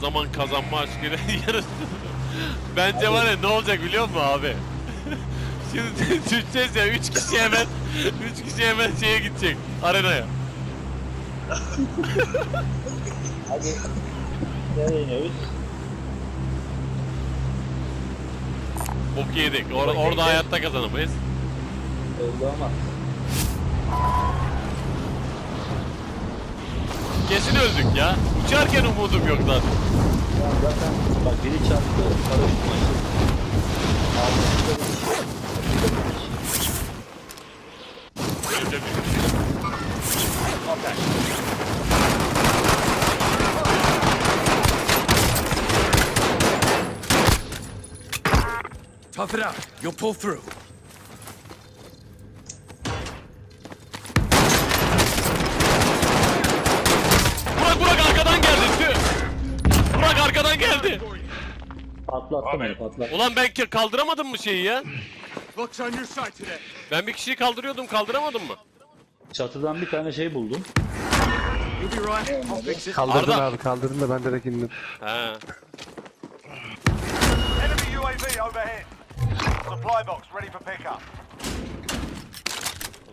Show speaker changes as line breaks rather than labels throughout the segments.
zaman kazanma aşkıyla yarısı. Bence var ya ne olacak biliyor musun abi? Şimdi düşeceğiz ya 3 kişi hemen 3 kişi hemen şeye gidecek arenaya.
Hadi. Nereye iniyoruz?
Bok yedik. Or- orada hayatta kazanamayız.
Belli olmaz.
Kesin öldük ya. Uçarken umudum yok zaten.
Ya zaten bak biri çarptı.
Önce bir-
Tough it out. You'll pull through.
Geldi.
Patlattım onu patlattım.
Ulan ben ki- kaldıramadım mı şeyi ya?
Looks on your side today.
Ben bir kişiyi kaldırıyordum kaldıramadım mı?
Çatıdan bir tane şey buldum.
You'll be right. I'll fix it.
Kaldırdın
Arda.
abi kaldırdın da ben direkt indim.
He.
Enemy UAV overhead. Supply box ready for pickup.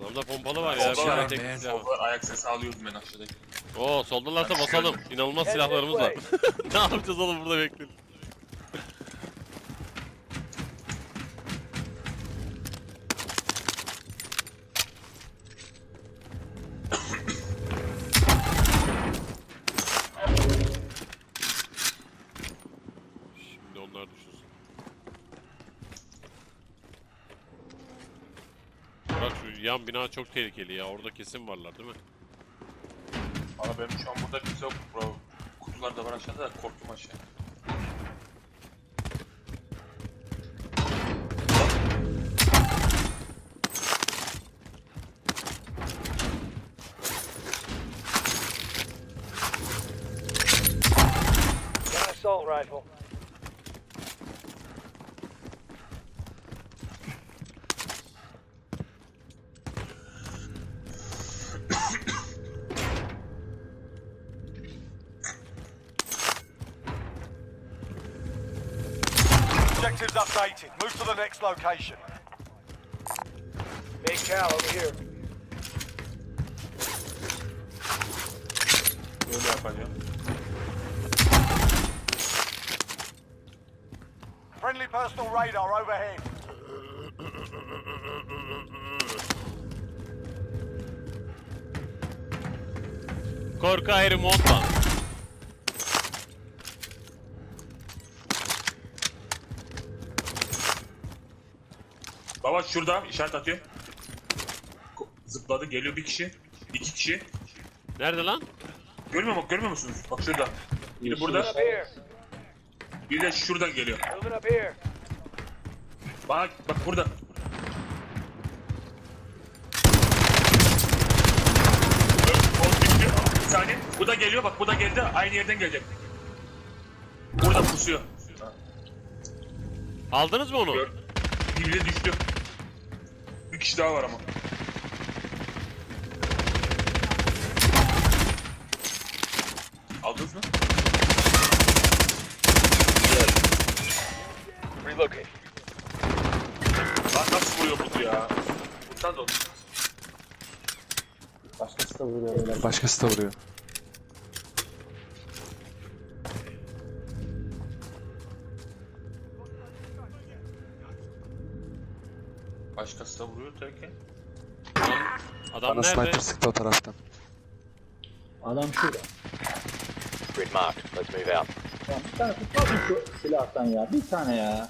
Adamda pompalı var ya.
Solda
tek silah var.
Solda ayak sesi alıyordum ben aşağıdaki.
Oo soldalarsa basalım. İnanılmaz silahlarımız var. ne yapacağız oğlum burada bekleyin. Yan bina çok tehlikeli ya. Orada kesin varlar değil mi?
Valla benim şu an burada kimse yok bro. Kutular da var aşağıda da korktum aşağı.
Assault rifle. Updated. Move to the next location. Big cow over here. Friendly personal radar overhead.
Korku ayrı montlan.
Baba şurada işaret atıyor. Zıpladı geliyor bir kişi. iki kişi.
Nerede lan?
Görmüyor musun? Görmüyor musunuz? Bak şurada. Biri burada. Biri de şuradan geliyor. Bak bak burada. Bir saniye. Bu da geliyor bak bu da geldi. Aynı yerden gelecek. Burada pusuyor.
Aldınız mı onu?
Gör. Biri düştü. Kişi daha var ama. Aldınız mı?
Relocate.
Lan nasıl vuruyor bu ya? Vursan da olur.
Başkası da vuruyor.
Başkası da vuruyor.
Adam
Bana
nerede?
sniper sıktı o taraftan.
Adam şurada.
Grid marked. Let's move out.
Ya bir tane tutmadın şu silahtan ya. Bir tane ya.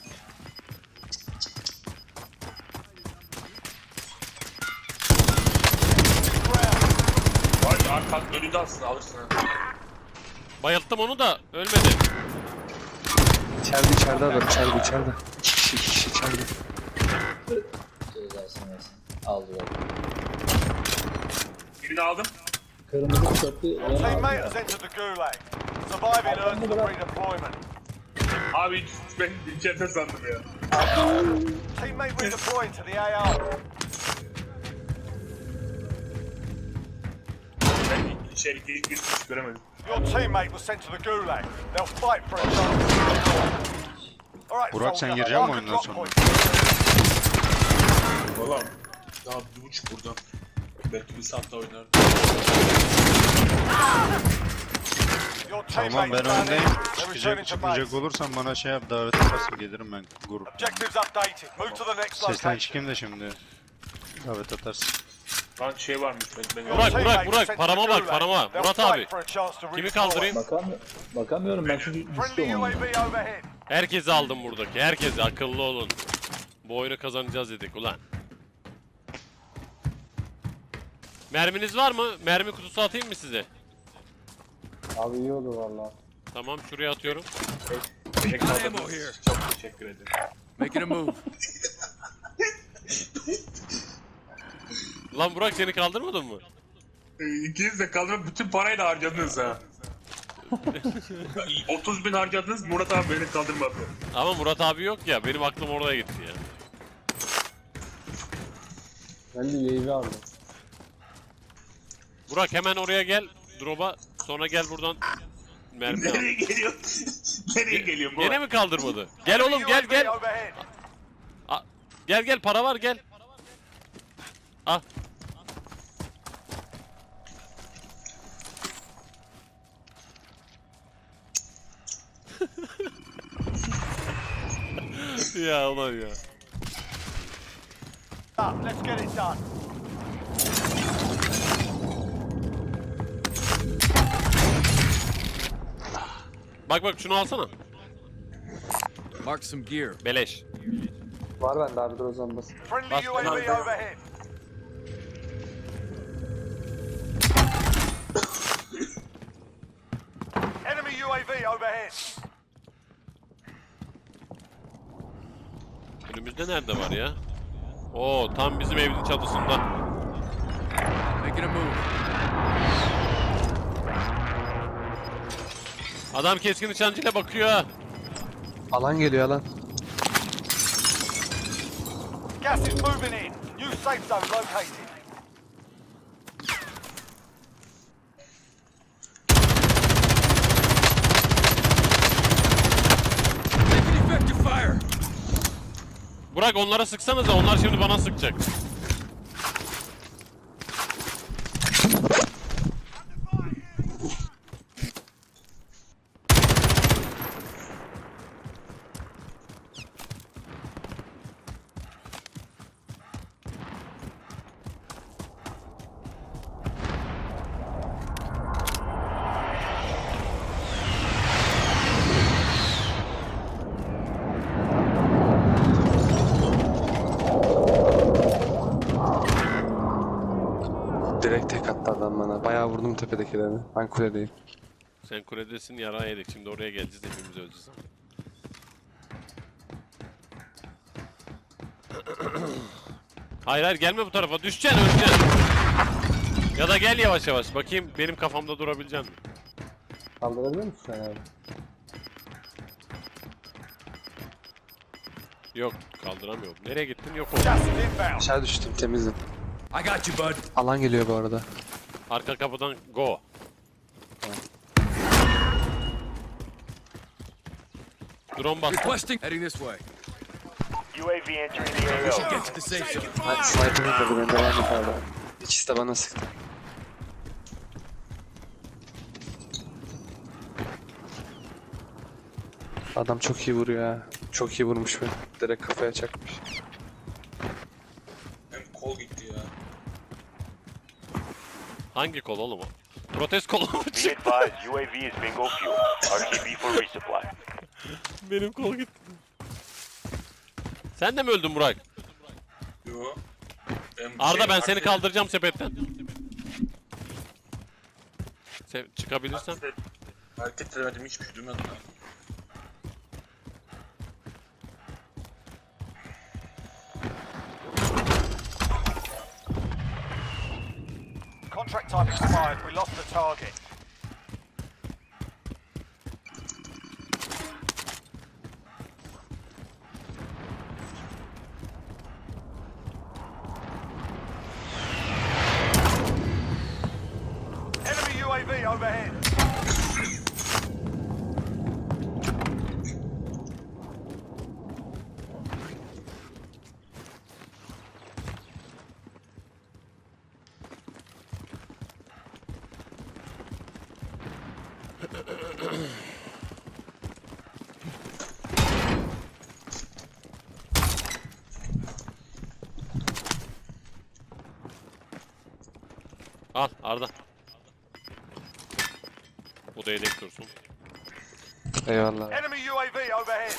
Var ya arkan önünde alsın alırsın ha.
Bayılttım onu da ölmedi.
İçeride içeride adam içeride içeride. İki kişi iki kişi içeride.
Cezasını yesin. Aldı böyle.
Birini aldım.
Kırmızı tişörtlü
Your
yana
teammate
aldı.
has entered the gulag. Surviving earns them redeployment.
Abi ben içeride sandım ya.
Teammate redeploying to the AR.
Ben göremedim.
Your teammate was sent to the gulag. They'll fight for a chance. All right,
Burak, sen
soldier,
misin
mark a
oyundan
drop
sonra?
point.
Daha bir buçuk buradan. Belki bir saatte oynar.
Your
Tamam ben öndeyim. Çıkacak
base.
olursan bana şey yap davet atarsın gelirim ben grup. Sesten çıkayım da şimdi. Davet atarsın.
Lan şey varmış ben, ben
Your
Burak, Burak, Burak, parama bak, parama. Murat abi. Kimi kaldırayım?
Bakam bakamıyorum ben çünkü düştüm.
Herkesi aldım buradaki. Herkesi akıllı olun. Bu oyunu kazanacağız dedik ulan. Merminiz var mı? Mermi kutusu atayım mı size?
Abi iyi olur valla.
Tamam şuraya atıyorum.
Kaldırdınız.
here.
Çok teşekkür ederim.
Making a move.
Lan Burak seni kaldırmadın mı?
Ee, İkiniz de kaldırıp bütün parayı da harcadınız ha. 30 bin harcadınız Murat abi beni kaldırmadı.
Ama Murat abi yok ya. Benim aklım oraya gitti ya.
Ben de UAV aldım.
Burak hemen oraya gel. Drop'a. Sonra gel buradan. Mermi al.
Nereye geliyor? Nereye geliyor Murat?
Gene mi kaldırmadı? Gel oğlum gel gel. A- Gel gel para var gel. Al. ya ulan ya.
Let's get it done.
Bak bak şunu alsana.
Mark some gear.
Beleş.
Var bende abi dur o zaman bas.
Friendly
Bas-
UAV overhead. Enemy UAV overhead.
Önümüzde nerede var ya? Oo tam bizim evin çatısında.
Making a move.
Adam keskin nişancıyla bakıyor.
Alan geliyor alan.
Gas is moving in. New safe zone located.
Taking effective fire.
Burak onlara sıksanıza onlar şimdi bana sıkacak.
Direkt adam bana. Bayağı vurdum tepedekilerini. Ben kuledeyim.
Sen kuledesin yara yedik. Şimdi oraya geleceğiz hepimiz öleceğiz. hayır hayır gelme bu tarafa. Düşeceksin öleceksin. Ya da gel yavaş yavaş. Bakayım benim kafamda durabilecek misin?
Kaldırabilir misin sen abi?
Yok kaldıramıyorum. Nereye gittin? Yok oldu.
Aşağı düştüm temizim.
I got you, bud.
Alan geliyor bu arada.
Arka kapıdan go. Drone bastı.
Requesting. Heading this way.
UAV entering the
We should
AO.
get to the safe zone.
Hadi sniper vurdu beni devam et hala. İkisi de bana sıktı. Adam çok iyi vuruyor ha. Çok iyi vurmuş beni. Direkt kafaya çakmış.
Hem kol gitti ya.
Hangi kol oğlum o? Protest kolu mu?
Be advised, UAV is bingo fuel. RTB for resupply.
Benim kol gitti. Sen de mi öldün Burak?
Yo. Hem
Arda
şey,
ben seni kaldıracağım sepetten. Sen çıkabilirsen.
Hareket edemedim hiçbir şey duymadım
Contract time expired. We lost the target. Enemy UAV overhead.
Bu da yedek dursun.
Eyvallah.
Enemy UAV overhead.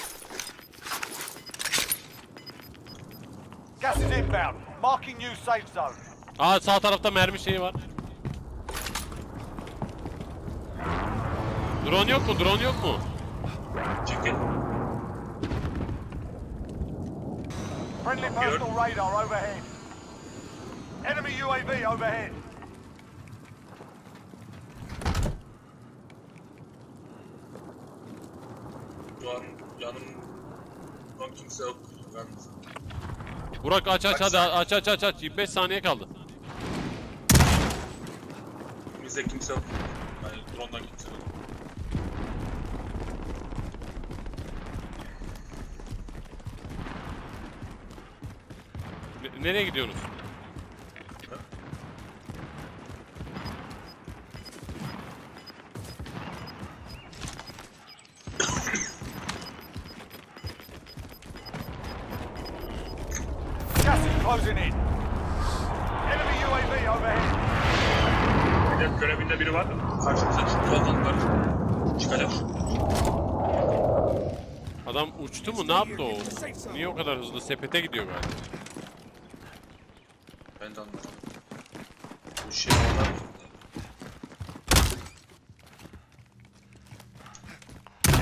Gas is inbound. Marking new safe zone.
Aa sağ tarafta mermi şeyi var. Drone yok mu? Drone yok mu?
Çekil.
Friendly personal radar overhead. Enemy UAV overhead.
Şu an yanım... Kimse yok. Yalnız.
Burak aç aç hadi aç aç aç aç. 25 saniye kaldı.
Bizde kimse yok. Yani drone'dan kimse yok.
Ne- nereye gidiyorsunuz?
Görevinde biri var. Karşımıza çıktı var. Çıkacak.
Adam uçtu mu? Ne yaptı o? Niye o kadar hızlı? Sepete gidiyor galiba.
Ben de anladım. Bu şey onlar.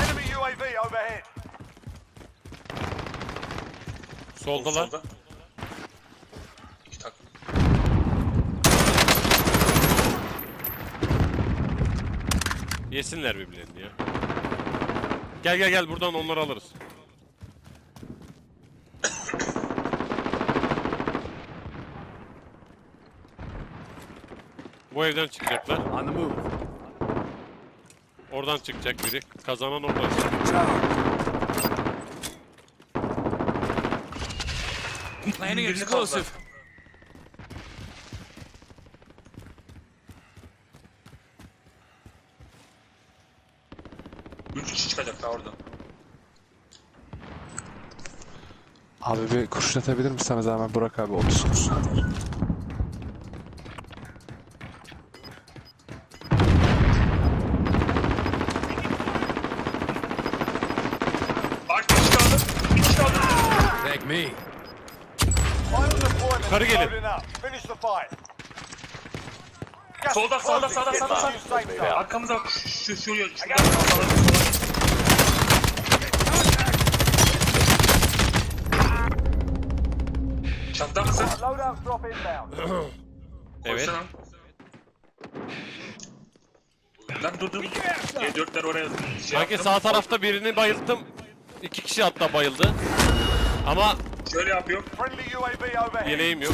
Enemy UAV overhead.
Soldalar.
Solda.
Yesinler birbirlerini ya. Gel gel gel buradan onları alırız. Bu evden çıkacaklar.
On the move.
Oradan çıkacak biri. Kazanan oradan çıkacak.
Planning explosive.
Üç kişi çıkacak daha oradan.
Abi bir kurşun atabilir misin sana zahmet Burak abi 30 kurşun.
Bak bir kişi kaldı. Bir kişi kaldı.
Thank me.
İs
gelin.
Solda, solda, sağda, sağda, sağda. bak. Şu, şu, şu. Çanta mısın?
Loadout drop inbound.
Evet.
Koysana. Lan dur dur. G4'ler oraya şey
Sanki
yaptım.
sağ tarafta birini bayılttım. İki kişi hatta bayıldı. Ama
Şöyle yapıyor.
Friendly UAV overhead.
yeleğim yok.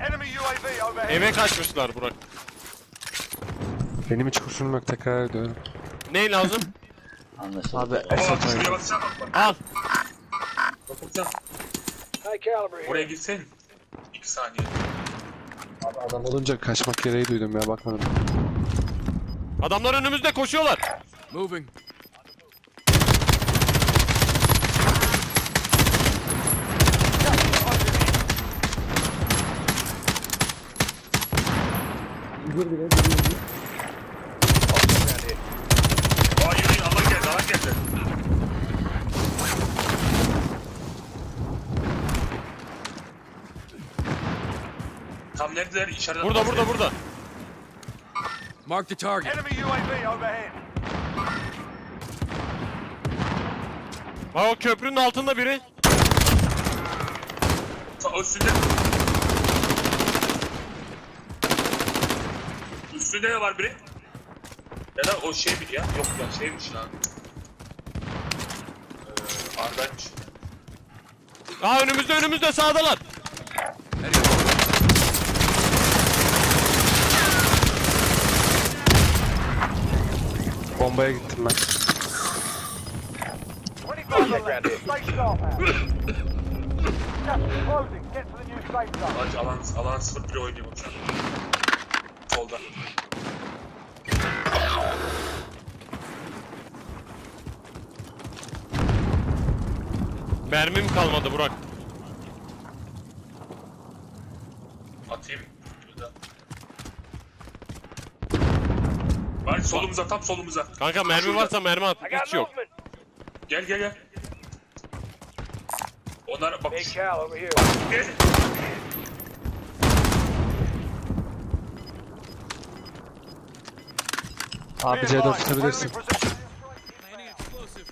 Enemy UAV overhead.
Eve kaçmışlar Burak.
Benim hiç kurşunum yok tekrar ediyorum.
Ne lazım?
Anlaşıldı.
Abi
bak şuraya
oyunu.
baksana bak bak.
Al.
Bakın Oraya gitsen. 2 saniye.
Abi adam olunca kaçmak gereği duydum ya bakmadım.
Adamlar önümüzde koşuyorlar.
Moving.
Aa yürüyün Allah geldi Allah geldi. Tam neredeler? İçeriden
Burada burada burada.
Mark the target.
Enemy UAV overhead.
Ha o köprünün altında biri.
Ta üstünde. Üstünde de var biri. Ya da o şey bir ya. Yok ya şeymiş lan. Ee, Arda'ymış.
Aa önümüzde önümüzde sağdalar.
Bombaya gittim ben.
Aç
alan alan 0 1 oynuyor bak Solda.
Mermim kalmadı Burak.
Solumuza tam solumuza.
Kanka mermi varsa mermi at. Hiç yok.
Gel gel gel. Onlar bak.
Be
C4
advised,
tutabilirsin.
Planting explosive.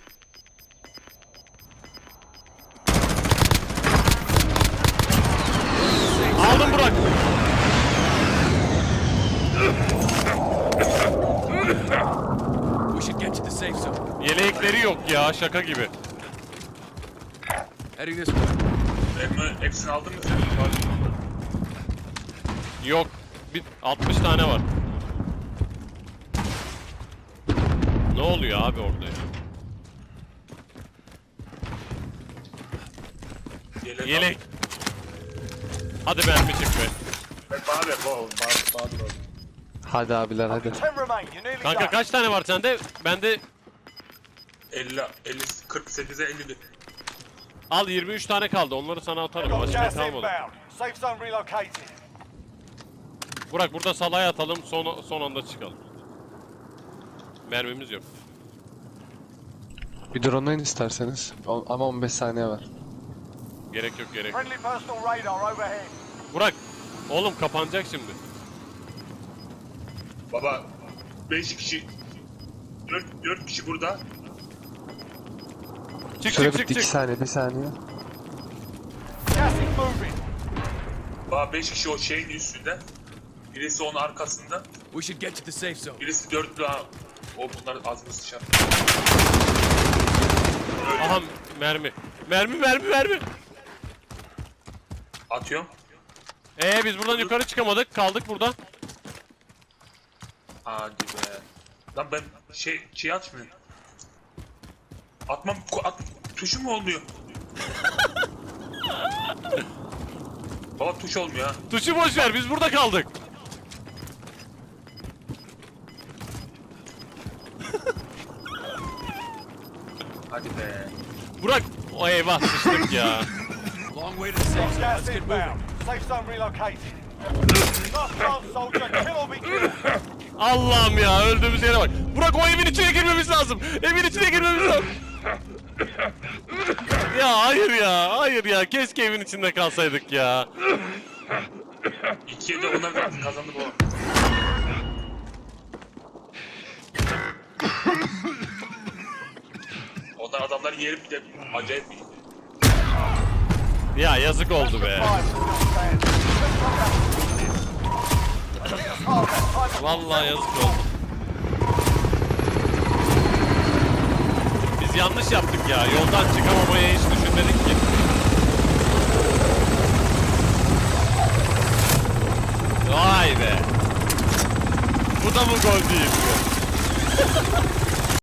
Aldım Burak.
We should get to the safe
Yelekleri yok ya şaka gibi.
This way.
Emre hepsini aldın mı sen?
Yok. Bir 60 tane var. Ne oluyor abi orada ya?
Yelek.
Yelek. Hadi mermi çık be.
Bana ver. Bana, bana, bana ver.
Hadi abiler hadi.
Kanka kaç tane var sende? Bende
50, 50, 48'e 50'di.
al 23 tane kaldı. Onları sana atarım. Başka.
Safe zone relocated.
Burak burada salaya atalım. Son, son anda çıkalım. Mermimiz yok.
Bir drone'layın isterseniz. O- ama 15 saniye var.
Gerek yok gerek. yok.
Friendly personal radar overhead.
Burak. Oğlum kapanacak şimdi.
Baba 5 kişi 4, 4 kişi burada.
Çık
Süre
çık
bitti
çık
2
çık.
saniye 1 saniye.
Gas is moving.
Baba 5 kişi o şeyin üstünde. Birisi onun arkasında.
We should get to the safe zone.
Birisi dörtlü ha. O bunlar az mı sıçar?
Aha mermi. Mermi mermi mermi.
Atıyorum.
Ee biz buradan yukarı çıkamadık. Kaldık burada.
Hadi be. Lan ben şey şey atmıyorum. Atmam ku- at, tuşu mu olmuyor? Baba tuş olmuyor ha.
Tuşu boş ver. Biz burada kaldık.
Hadi be.
Burak. O eyvah sıçtık ya.
Long way to the safe zone.
Gas
Let's get moving.
inbound. Safe zone relocated. Last chance, soldier. Kill or be killed.
Allah'ım ya öldüğümüz yere bak. Burak o evin içine girmemiz lazım. Evin içine girmemiz lazım. ya hayır ya. Hayır ya. Keşke evin içinde kalsaydık ya.
İkiye de onlar kazandı, baba. Onlar adamlar yeri bir de acayip iyi.
Ya yazık oldu be. Vallahi yazık oldu. Yanlış yaptık ya. Yoldan çıkamamaya hiç düşünmedik ki. Vay be. Bu da mı gol değil?